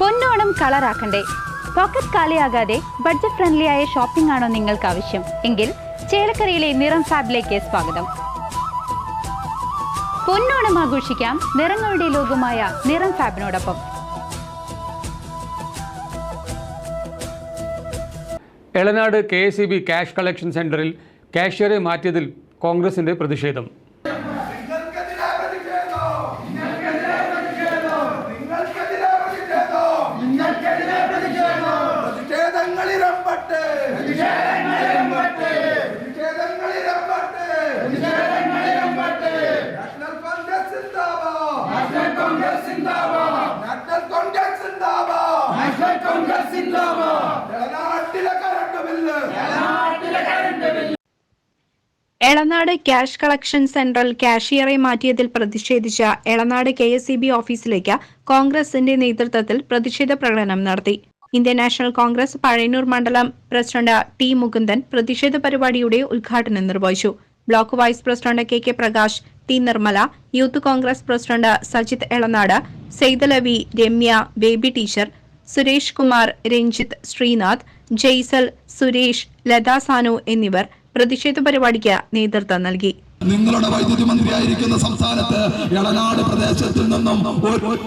പൊന്നോണം കളറാക്കണ്ടേ. പോക്കറ്റ് കാലിയാകാതെ budget friendly ആയ ഷോപ്പിംഗ് ആണോ നിങ്ങൾക്ക് ആവശ്യം? എങ്കിൽ ചേലക്കരയിലെ നിറം ഫാബിലേക്ക് സ്വാഗതം. പൊന്നോണം ആഘോഷിക്കാം നിറങ്ങളുടെ ലോകമായ നിറം ഫാബിനോടൊപ്പം. Elanad K S B cash collection സെന്ററിൽ കാഷ്യറെ മാറ്റിയതിൽ കോൺഗ്രസിന്റെ പ്രതിഷേധം നിങ്ങൾക്കെതിരെ പ്രതിഷേധം നിങ്ങൾക്കെതിരെ പ്രതിഷേധം നിങ്ങൾക്കെതിരെ പ്രതിഷേധം പ്രതിഷേധങ്ങളിരമ്പട്ടെ പ്രതിഷേധങ്ങളിരമ്പട്ടെ പ്രതിഷേധങ്ങളിരമ്പട്ടെ പ്രതിഷേധങ്ങളിരമ്പട്ടെ നാഷണൽ കോൺഗ്രസ് സിന്ദാബാദ് നാഷണൽ കോൺഗ്രസ് സിന്ദാബാദ് നാഷണൽ കോൺഗ്രസ് സിന്ദാബാദ് നാഷണൽ കോൺഗ്രസ് സിന്ദാബാദ് നാട്ടിലെ കറണ്ട് ബില്ല് നാട്ടിലെ current bill Elanad cash collection central കാഷ്യറെ മാറ്റിയതിൽ പ്രതിഷേധിച്ച Elanad K S C B ഓഫീസിലേക്ക് കോൺഗ്രസിന്റെ നേതൃത്വത്തിൽ പ്രതിഷേധ പ്രകടനം നടത്തി. ഇന്ത്യൻ നാഷണൽ കോൺഗ്രസ് പഴയന്നൂർ മണ്ഡലം പ്രസിഡന്റ് ടി മുകുന്ദൻ പ്രതിഷേധ പരിപാടിയുടെ ഉദ്ഘാടനം നിർവഹിച്ചു. Block vice president K K Prakash T Nirmala youth Congress president Sajith Elanad Saithalavi Ramya Baby teacher Suresh Kumar Ranjith Sreenath Jaisal Suresh Latha Sanu എന്നിവർ പ്രതിഷേധ പരിപാടിക്ക് നേതൃത്വം നൽകി. നിങ്ങളുടെ വൈദ്യുതി മന്ത്രിയായിരിക്കുന്ന സംസ്ഥാനത്ത് ഇളനാട് പ്രദേശത്തിൽ നിന്നും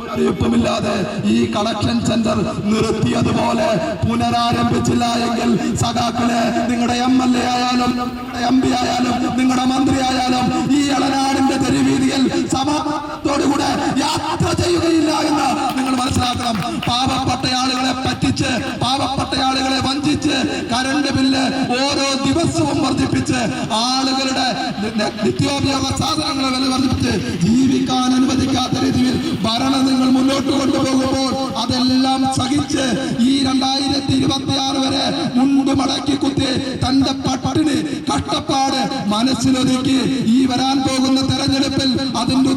അറിയിപ്പുമില്ലാതെ ഈ കളക്ഷൻ സെന്റർ നിർത്തിയതുപോലെ പുനരാരംഭിച്ചില്ല എങ്കിൽ സഖാക്കളെ നിങ്ങളുടെ എം എൽ എ ആയാലും നിങ്ങളുടെ എം പി ആയാലും നിങ്ങളുടെ മന്ത്രി ആയാലും ഈ ഇളനാടിന്റെ തെരുവീതിയിൽ സമാധാനത്തോടുകൂടെ യാത്ര ചെയ്യുകയില്ല എന്ന് നിങ്ങൾ മനസ്സിലാക്കണം. പാവപ്പെട്ട ആളുകളെ പറ്റിച്ച് പാവപ്പെട്ട ആളുകളെ വഞ്ചിച്ച് കരണ്ട് ബില്ല് ഓരോ ദിവസവും വർദ്ധിപ്പിച്ച് ആളുകളുടെ നിത്യോപയോഗ സാധനങ്ങളെ വില വർദ്ധിപ്പിച്ച് ജീവിക്കാൻ അനുവദിക്കാത്ത രീതിയിൽ ഭരണം നിങ്ങൾ മുന്നോട്ട് കൊണ്ടുപോകുമ്പോൾ അതെല്ലാം സഹിച്ച് ഈ രണ്ടായിരത്തി ഇരുപത്തി ആറ് വരെ മുണ്ട് മടക്കി കുത്തി തന്റെ പട്ടിണി കഷ്ടപ്പാട് മനസ്സിലൊതുക്കി ഈ വരാൻ പോകുന്ന തെരഞ്ഞെടുപ്പിൽ അതിന്റെ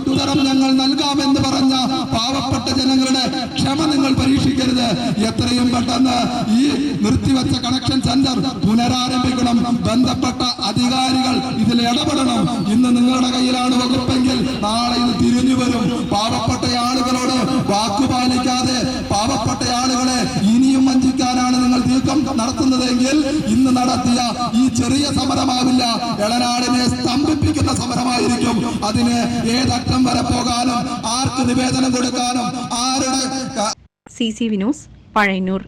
എത്രയും പെട്ടെന്ന് ഈ നിർത്തിവെച്ച കണക്ഷൻ സെന്റർ പുനരാരംഭിക്കണം. ബന്ധപ്പെട്ട അധികാരികൾ ഇതിൽ ഇടപെടണം. ഇന്ന് നിങ്ങളുടെ കയ്യിലാണ് വകുപ്പെങ്കിൽ നാളെ ഇത് തിരിഞ്ഞു വരും. പാവപ്പെട്ട ആളുകളോട് വാക്കുപാലിക്കാതെ പാവപ്പെട്ട ആളുകളെ ഇനിയും വഞ്ചിക്കാനാണ് നിങ്ങൾ നീക്കം നടത്തുന്നതെങ്കിൽ ഇന്ന് നടത്തിയ ഈ ചെറിയ സമരമാവില്ല. ഇളനാടിനെ സ്തംഭിപ്പിക്കുന്ന സമരമായിരിക്കും. അതിന് ഏതറ്റം വരെ പോകാനും ആർക്ക് നിവേദനം കൊടുക്കാനും ആരുടെ C C V news Pazhayannur